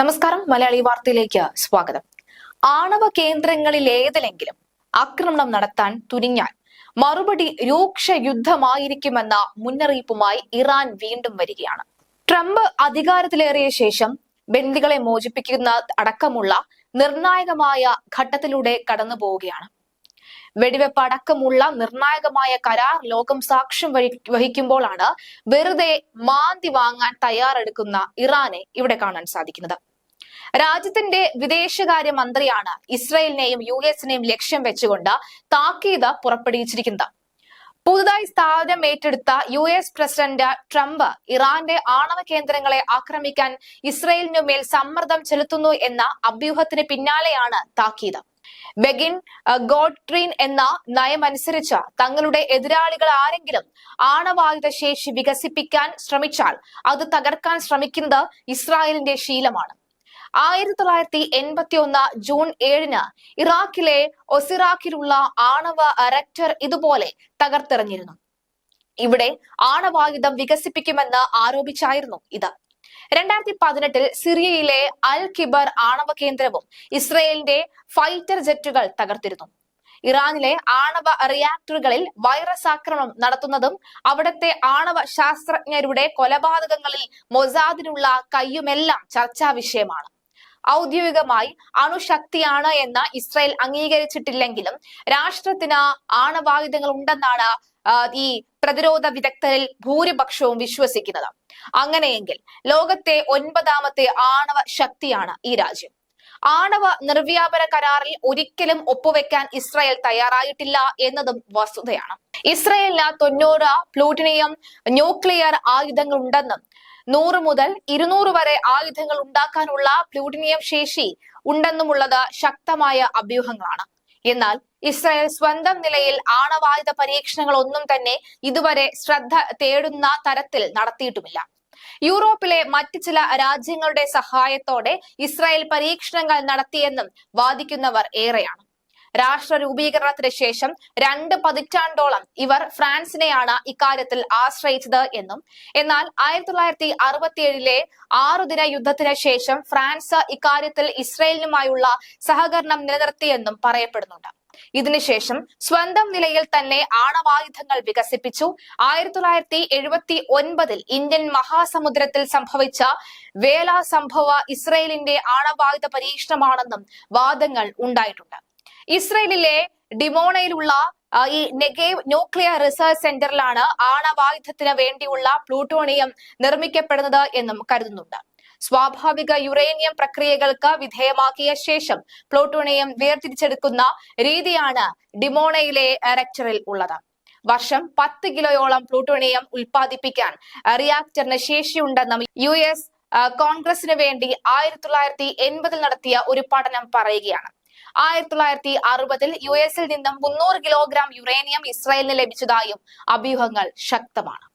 നമസ്കാരം മലയാളി വാർത്തയിലേക്ക് സ്വാഗതം. ആണവ കേന്ദ്രങ്ങളിൽ ഏതിലെങ്കിലും ആക്രമണം നടത്താൻ തുനിഞ്ഞാൽ മറുപടി രൂക്ഷ യുദ്ധമായിരിക്കുമെന്ന മുന്നറിയിപ്പുമായി ഇറാൻ വീണ്ടും വരികയാണ്. ട്രംപ് അധികാരത്തിലേറിയ ശേഷം ബന്ദികളെ മോചിപ്പിക്കുന്ന അടക്കമുള്ള നിർണായകമായ ഘട്ടത്തിലൂടെ കടന്നു പോവുകയാണ് വെടിവെപ്പ് അടക്കമുള്ള നിർണായകമായ കരാർ ലോകം സാക്ഷ്യം വഹി- വഹിക്കുമ്പോഴാണ് വെറുതെ മാന്തി വാങ്ങാൻ തയ്യാറെടുക്കുന്ന ഇറാനെ ഇവിടെ കാണാൻ സാധിക്കുന്നത്. രാജ്യത്തിന്റെ വിദേശകാര്യ മന്ത്രിയാണ് ഇസ്രയേലിനെയും യു എസിനെയും ലക്ഷ്യം വെച്ചുകൊണ്ട് താക്കീത് പുറപ്പെടുവിച്ചിരിക്കുന്നത്. പുതുതായി സ്ഥാനം ഏറ്റെടുത്ത യു എസ് പ്രസിഡന്റ് ട്രംപ് ഇറാന്റെ ആണവ കേന്ദ്രങ്ങളെ ആക്രമിക്കാൻ ഇസ്രയേലിനു മേൽ സമ്മർദ്ദം ചെലുത്തുന്നു എന്ന അഭ്യൂഹത്തിന് പിന്നാലെയാണ് താക്കീത്. ബെഗിൻ ഗോഡ്ട്രീൻ എന്ന നയമനുസരിച്ച് തങ്ങളുടെ എതിരാളികൾ ആരെങ്കിലും ആണവായുധ ശേഷി വികസിപ്പിക്കാൻ ശ്രമിച്ചാൽ അത് തകർക്കാൻ ശ്രമിക്കുന്നത് ഇസ്രായേലിന്റെ ശീലമാണ്. ആയിരത്തി തൊള്ളായിരത്തി എൺപത്തി ഒന്ന് ജൂൺ ഏഴിന് ഇറാഖിലെ ഒസിറാഖിലുള്ള ആണവ റെക്ടർ ഇതുപോലെ തകർത്തെറിഞ്ഞിരുന്നു. ഇവിടെ ആണവായുധം വികസിപ്പിക്കുമെന്ന് ആരോപിച്ചായിരുന്നു ഇത്. രണ്ടായിരത്തി പതിനെട്ടിൽ സിറിയയിലെ അൽ കിബർ ആണവ കേന്ദ്രവും ഇസ്രയേലിന്റെ ഫൈറ്റർ ജെറ്റുകൾ തകർത്തിരുന്നു. ഇറാനിലെ ആണവ റിയാക്ടറുകളിൽ വൈറസ് ആക്രമണം നടത്തുന്നതും അവിടുത്തെ ആണവ ശാസ്ത്രജ്ഞരുടെ കൊലപാതകങ്ങളിൽ മൊസാദിനുള്ള കയ്യുമെല്ലാം ചർച്ചാ വിഷയമാണ്. ഔദ്യോഗികമായി അണുശക്തിയാണ് എന്ന് ഇസ്രായേൽ അംഗീകരിച്ചിട്ടില്ലെങ്കിലും രാഷ്ട്രത്തിന് ആണവായുധങ്ങൾ ഉണ്ടെന്നാണ് ഈ പ്രതിരോധ വിദഗ്ധരിൽ ഭൂരിപക്ഷവും വിശ്വസിക്കുന്നത്. അങ്ങനെയെങ്കിൽ ലോകത്തെ ഒൻപതാമത്തെ ആണവ ശക്തിയാണ് ഈ രാജ്യം. ആണവ നിർവ്യാപന കരാറിൽ ഒരിക്കലും ഒപ്പുവെക്കാൻ ഇസ്രായേൽ തയ്യാറായിട്ടില്ല എന്നതും വസ്തുതയാണ്. ഇസ്രായേലിന് തൊണ്ണൂറ് പ്ലൂട്ടിനിയം ന്യൂക്ലിയർ ആയുധങ്ങൾ ഉണ്ടെന്നും നൂറ് മുതൽ ഇരുന്നൂറ് വരെ ആയുധങ്ങൾ ഉണ്ടാക്കാനുള്ള പ്ലൂട്ടിനിയം ശേഷി ഉണ്ടെന്നുമുള്ളത് ശക്തമായ അഭ്യൂഹങ്ങളാണ്. എന്നാൽ ഇസ്രായേൽ സ്വന്തം നിലയിൽ ആണവായുധ പരീക്ഷണങ്ങൾ ഒന്നും തന്നെ ഇതുവരെ ശ്രദ്ധ തേടുന്ന തരത്തിൽ നടത്തിയിട്ടുമില്ല. യൂറോപ്പിലെ മറ്റു ചില രാജ്യങ്ങളുടെ സഹായത്തോടെ ഇസ്രായേൽ പരീക്ഷണങ്ങൾ നടത്തിയെന്നും വാദിക്കുന്നവർ ഏറെയാണ്. രാഷ്ട്ര രൂപീകരണത്തിന് ശേഷം രണ്ട് പതിറ്റാണ്ടോളം ഇവർ ഫ്രാൻസിനെയാണ് ഇക്കാര്യത്തിൽ ആശ്രയിച്ചത് എന്നും. എന്നാൽ ആയിരത്തി തൊള്ളായിരത്തി അറുപത്തിയേഴിലെ ആറുദിന യുദ്ധത്തിന് ശേഷം ഫ്രാൻസ് ഇക്കാര്യത്തിൽ ഇസ്രയേലിനുമായുള്ള സഹകരണം നിലനിർത്തിയെന്നും പറയപ്പെടുന്നുണ്ട്. ഇതിനുശേഷം സ്വന്തം നിലയിൽ തന്നെ ആണവായുധങ്ങൾ വികസിപ്പിച്ചു. ആയിരത്തി തൊള്ളായിരത്തി എഴുപത്തി ഒൻപതിൽ ഇന്ത്യൻ മഹാസമുദ്രത്തിൽ സംഭവിച്ച വേല സംഭവ ഇസ്രയേലിന്റെ ആണവായുധ പരീക്ഷണമാണെന്നും വാദങ്ങൾ ഉണ്ടായിട്ടുണ്ട്. ഇസ്രയേലിലെ ഡിമോണയിലുള്ള ഈ നെഗേവ് ന്യൂക്ലിയർ റിസർച്ച് സെന്ററിലാണ് ആണവായുധത്തിന് വേണ്ടിയുള്ള പ്ലൂട്ടോണിയം നിർമ്മിക്കപ്പെടുന്നത് എന്നും കരുതുന്നുണ്ട്. സ്വാഭാവിക യുറേനിയം പ്രക്രിയകൾക്ക് വിധേയമാക്കിയ ശേഷം പ്ലൂട്ടോണിയം വേർതിരിച്ചെടുക്കുന്ന രീതിയാണ് ഡിമോണയിലെ റെക്ടറിൽ ഉള്ളത്. വർഷം പത്ത് കിലോയോളം പ്ലൂട്ടോണിയം ഉൽപ്പാദിപ്പിക്കാൻ റിയാക്ടറിന് ശേഷിയുണ്ടെന്നും യു എസ് കോൺഗ്രസിന് വേണ്ടി ആയിരത്തി തൊള്ളായിരത്തി എൺപതിൽ നടത്തിയ ഒരു പഠനം പറയുകയാണ്. ആയിരത്തി തൊള്ളായിരത്തി അറുപതിൽ യു എസിൽ നിന്നും മുന്നൂറ് കിലോഗ്രാം യുറേനിയം ഇസ്രായേലിന് ലഭിച്ചതായും അഭ്യൂഹങ്ങൾ ശക്തമാണ്.